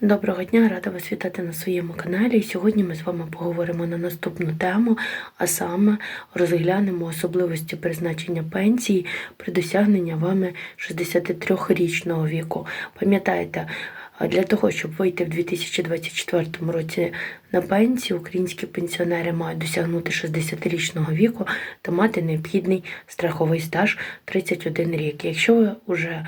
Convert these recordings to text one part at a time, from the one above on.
Доброго дня, рада вас вітати на своєму каналі. Сьогодні ми з вами поговоримо на наступну тему, а саме розглянемо особливості призначення пенсії при досягненні вами 63-річного віку. Пам'ятаєте, для того, щоб вийти в 2024 році на пенсію, українські пенсіонери мають досягнути 60-річного віку та мати необхідний страховий стаж 31 рік. Якщо ви вже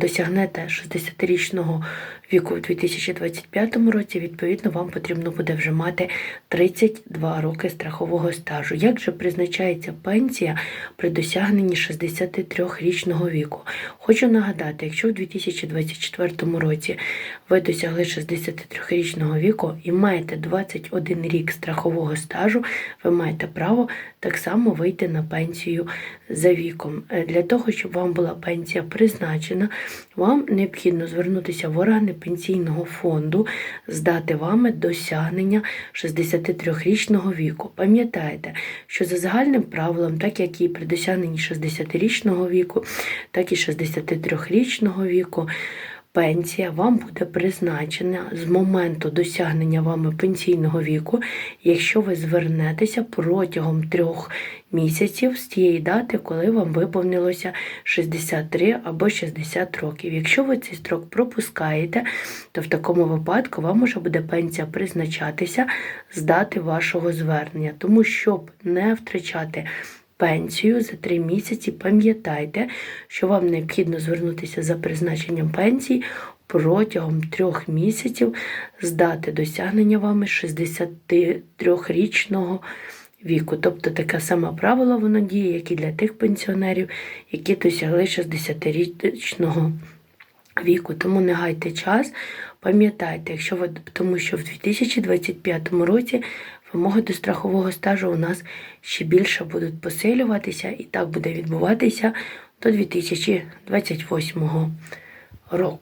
досягнете 60-річного віку в 2025 році, відповідно, вам потрібно буде вже мати 32 роки страхового стажу. Як же призначається пенсія при досягненні 63-річного віку? Хочу нагадати, якщо в 2024 році ви досягли 63-річного віку і маєте 21 рік страхового стажу, ви маєте право так само вийти на пенсію за віком. Для того, щоб вам була пенсія призначена, вам необхідно звернутися в органи пенсійного фонду, здати вами досягнення 63-річного віку. Пам'ятайте, що за загальним правилом, так як і при досягненні 60-річного віку, так і 63-річного віку. Пенсія вам буде призначена з моменту досягнення вами пенсійного віку, якщо ви звернетеся протягом трьох місяців з тієї дати, коли вам виповнилося 63 або 60 років. Якщо ви цей строк пропускаєте, то в такому випадку вам уже буде пенсія призначатися з дати вашого звернення. Тому щоб не втрачати пенсію за три місяці, пам'ятайте, що вам необхідно звернутися за призначенням пенсії протягом трьох місяців з дати досягнення вами 63-річного віку. Тобто таке саме правило воно діє, як і для тих пенсіонерів, які досягли 60-річного віку. Тому не гайте час. Пам'ятайте, якщо ви тому, що в 2025 році вимоги до страхового стажу у нас ще більше будуть посилюватися, і так буде відбуватися до 2028 року.